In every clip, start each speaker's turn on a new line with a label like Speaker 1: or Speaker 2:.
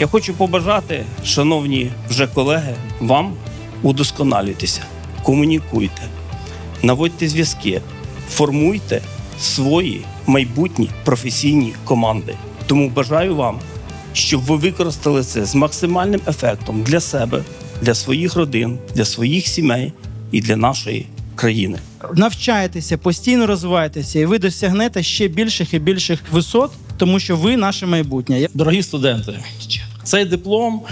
Speaker 1: Я хочу побажати, шановні вже колеги, вам удосконалюйтеся, комунікуйте, наводьте зв'язки, формуйте свої майбутні професійні команди. Тому бажаю вам, щоб ви використали це з максимальним ефектом для себе, для своїх родин, для своїх сімей і для нашої країни.
Speaker 2: Навчайтеся, постійно розвивайтеся, і ви досягнете ще більших і більших висот, тому що ви наше майбутнє.
Speaker 3: Дорогі студенти, цей диплом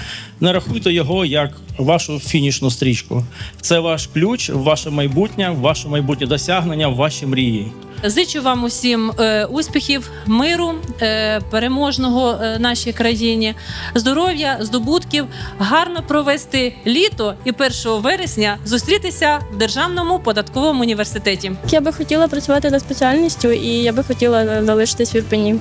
Speaker 3: не рахуйте його як вашу фінішну стрічку. Це ваш ключ ваше майбутнє, ваше майбутнє досягнення, в ваші мрії.
Speaker 4: Зичу вам усім е, успіхів, миру, е, переможного е, нашій країні, здоров'я, здобутків, гарно провести літо і 1 вересня зустрітися в Державному податковому університеті.
Speaker 5: Я би хотіла працювати над спеціальністю, і я би хотіла залишитись в Ірпені.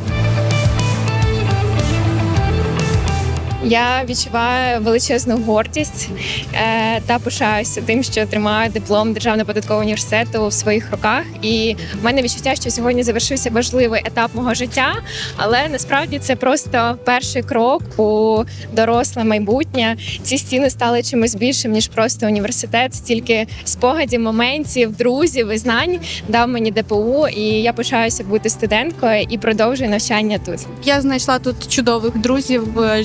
Speaker 6: Я відчуваю величезну гордість е, та пишаюся тим, що тримаю диплом Державного податкового університету в своїх руках. І в мене відчуття, що сьогодні завершився важливий етап мого життя, але насправді це просто перший крок у доросле майбутнє. Ці стіни стали чимось більшим ніж просто університет. Стільки спогадів, моментів, друзів і знань дав мені ДПУ, і я пишаюся бути студенткою і продовжую навчання тут.
Speaker 7: Я знайшла тут чудових друзів, е,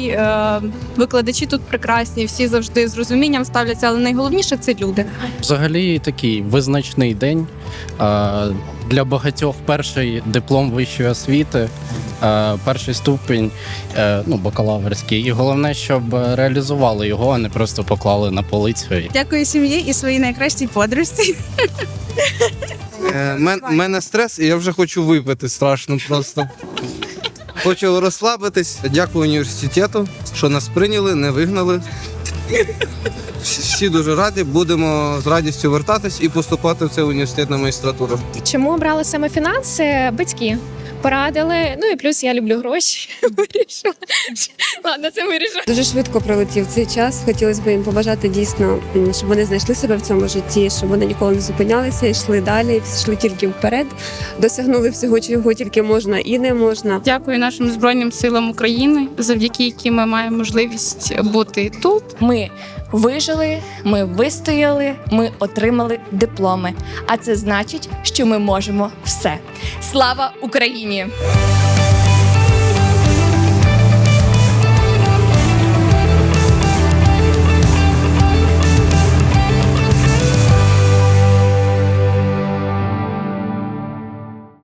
Speaker 7: людей. е, Викладачі тут прекрасні, всі завжди з розумінням ставляться, але найголовніше це люди.
Speaker 8: Взагалі такий визначний день. Е, Для багатьох перший диплом вищої освіти, е, перший ступінь, е, ну, бакалаврський. І головне, щоб реалізували його, а не просто поклали на полицю.
Speaker 7: Дякую сім'ї і своїй найкращій подружці.
Speaker 9: Е, мен- мене стрес, і я вже хочу випити страшно просто. Хочу розслабитись. Дякую університету, що нас прийняли, не вигнали. Всі- дуже раді. Будемо з радістю вертатись і поступати в цей університет на магістратуру.
Speaker 6: Чому обрали саме фінанси? Батьки порадили. Ну і плюс я люблю гроші. Вирішила. Ладно, це вирішила.
Speaker 10: Дуже швидко пролетів цей час. Хотілося б їм побажати дійсно, щоб вони знайшли себе в цьому житті, щоб вони ніколи не зупинялися, йшли далі, йшли тільки вперед, досягнули всього, чого тільки можна і не можна.
Speaker 7: Дякую нашим збройним силам України, завдяки яким ми маємо можливість бути тут.
Speaker 11: Ми вижили, ми вистояли, ми отримали дипломи. А це значить, що ми можемо все. Слава Україні!